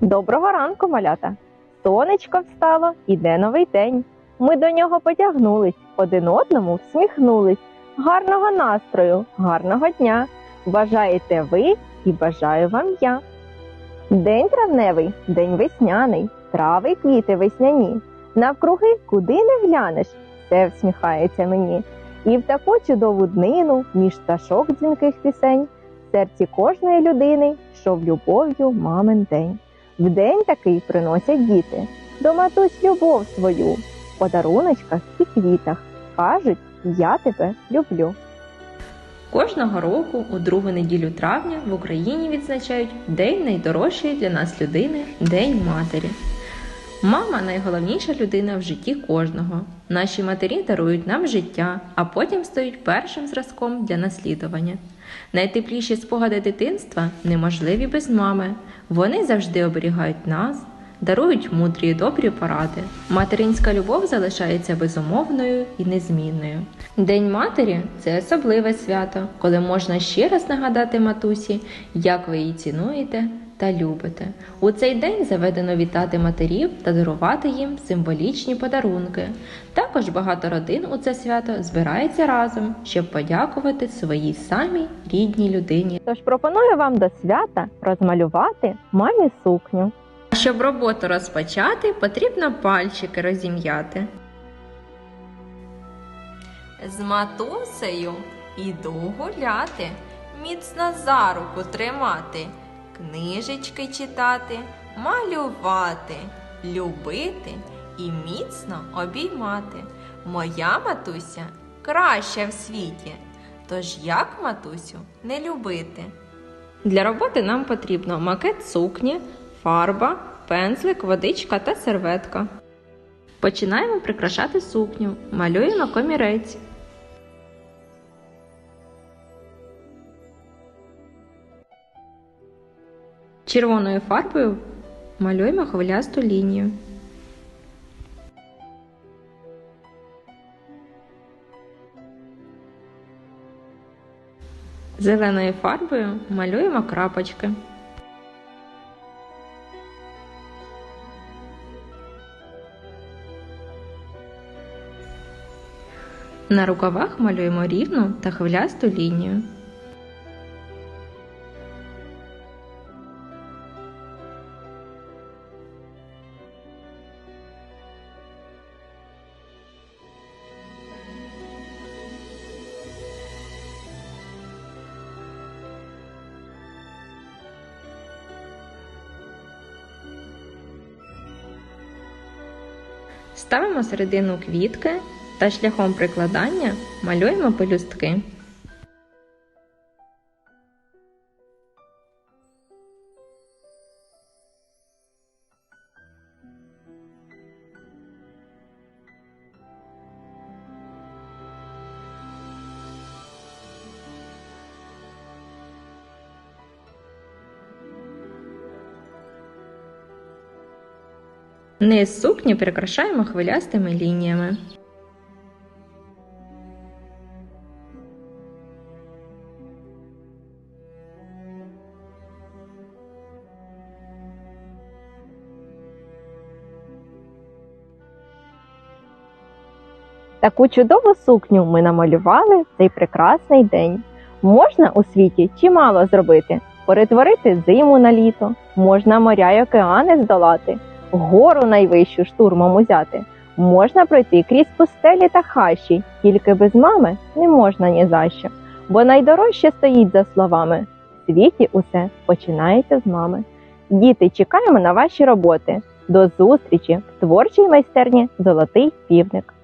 Доброго ранку, малята! Сонечко встало, іде новий день. Ми до нього потягнулись, один одному всміхнулись. Гарного настрою, гарного дня! Бажаєте ви і бажаю вам я. День травневий, день весняний, трави й квіти весняні. Навкруги, куди не глянеш, все всміхається мені. І в таку чудову днину, між пташок дзвінких пісень, в серці кожної людини, йшов любов'ю мамин день. В день такий приносять діти до матусь любов свою, в подаруночках і квітах. Кажуть, я тебе люблю. Кожного року, у другу неділю травня, в Україні відзначають День найдорожчої для нас людини День матері. Мама найголовніша людина в житті кожного. Наші матері дарують нам життя, а потім стають першим зразком для наслідування. Найтепліші спогади дитинства неможливі без мами. Вони завжди оберігають нас, дарують мудрі і добрі поради. Материнська любов залишається безумовною і незмінною. День матері це особливе свято, коли можна ще раз нагадати матусі, як ви її цінуєте та любите. У цей день заведено вітати матерів та дарувати їм символічні подарунки. Також багато родин у це свято збирається разом, щоб подякувати своїй самій рідній людині. Тож пропоную вам до свята розмалювати мамі сукню. Щоб роботу розпочати, потрібно пальчики розім'яти. З матусею іду гуляти, міцно за руку тримати, книжечки читати, малювати, любити і міцно обіймати. Моя матуся краща в світі. Тож як матусю не любити? Для роботи нам потрібно макет сукні, фарба, пензлик, водичка та серветка. Починаємо прикрашати сукню, малюємо комірець. Червоною фарбою малюємо хвилясту лінію. Зеленою фарбою малюємо крапочки. На рукавах малюємо рівну та хвилясту лінію. Ставимо середину квітки та шляхом прикладання малюємо пелюстки. Низ сукні прикрашаємо хвилястими лініями. Таку чудову сукню ми намалювали в цей прекрасний день. Можна у світі чимало зробити, перетворити зиму на літо, можна моря й океани здолати, гору найвищу штурмом узяти. Можна пройти крізь пустелі та хащі, тільки без мами не можна ні за що. Бо найдорожче стоїть за словами. В світі усе починається з мами. Діти, чекаємо на ваші роботи. До зустрічі в творчій майстерні Золотий півник.